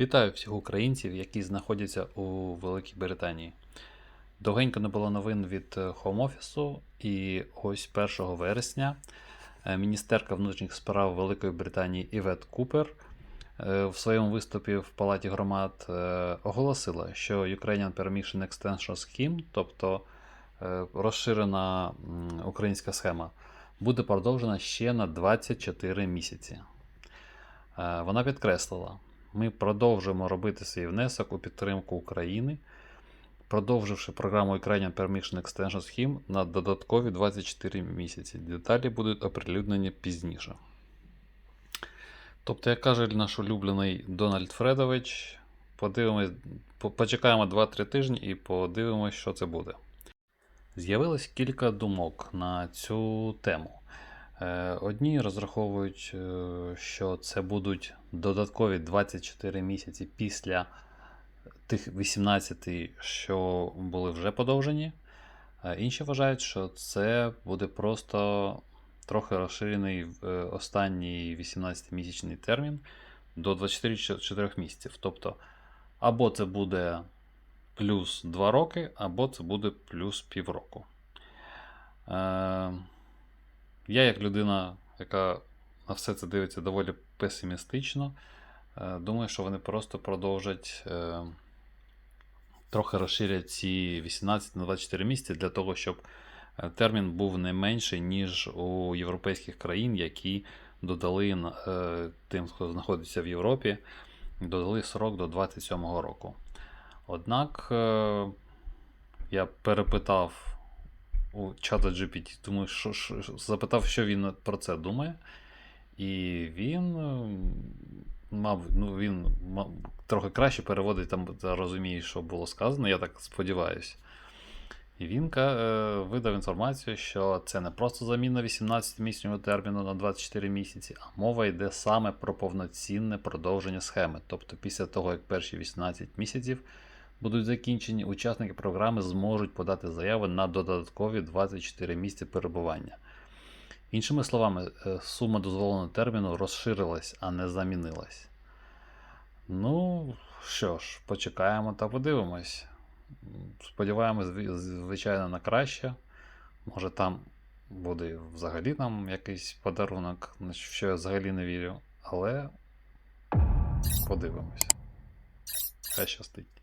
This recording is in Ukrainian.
Вітаю всіх українців, які знаходяться у Великій Британії. Довгенько не було новин від е, Home Office, і ось 1 вересня е, міністерка внутрішніх справ Великої Британії Івет Купер е, в своєму виступі в Палаті громад е, оголосила, що Ukrainian Permission Extension Scheme, тобто е, розширена українська схема, буде продовжена ще на 24 місяці. Е, Вона підкреслила, ми продовжуємо робити свій внесок у підтримку України, продовживши програму Ukrainian Permission Extension Scheme на додаткові 24 місяці. Деталі будуть оприлюднені пізніше. Тобто, як каже наш улюблений Дональд Фредович, подивимось, почекаємо 2-3 тижні і подивимось, що це буде. З'явилось кілька думок на цю тему. Е, Одні розраховують, е, що це будуть додаткові 24 місяці після тих 18, що були вже подовжені. Е, Інші вважають, що це буде просто трохи розширений останній 18-місячний термін до 24 місяців. Тобто, або це буде плюс 2 роки, або це буде плюс півроку. Я, як людина, яка на все це дивиться доволі песимістично, е, думаю, що вони просто продовжать е, трохи розширять ці 18 на 24 місяці для того, щоб е, термін був не менший, ніж у європейських країн, які додали тим, хто знаходиться в Європі, додали срок до 27-го року. Однак я перепитав у чата GPT, думаю, що, що, запитав, що він про це думає. І він, е, мабуть, ну, він ма- трохи краще переводить там та розуміє, що було сказано, я так сподіваюся. І він е, видав інформацію, що це не просто заміна 18-місячного терміну на 24 місяці, а мова йде саме про повноцінне продовження схеми. Тобто, після того, як перші 18 місяців будуть закінчені, учасники програми зможуть подати заяви на додаткові 24 місяці перебування. Іншими словами, е, сума дозволеного терміну розширилась, а не замінилась. Ну, що ж, почекаємо та подивимось. Сподіваємось, звичайно, на краще. Може, там буде взагалі нам якийсь подарунок, що я взагалі не вірю. Але подивимось. Хай щастить.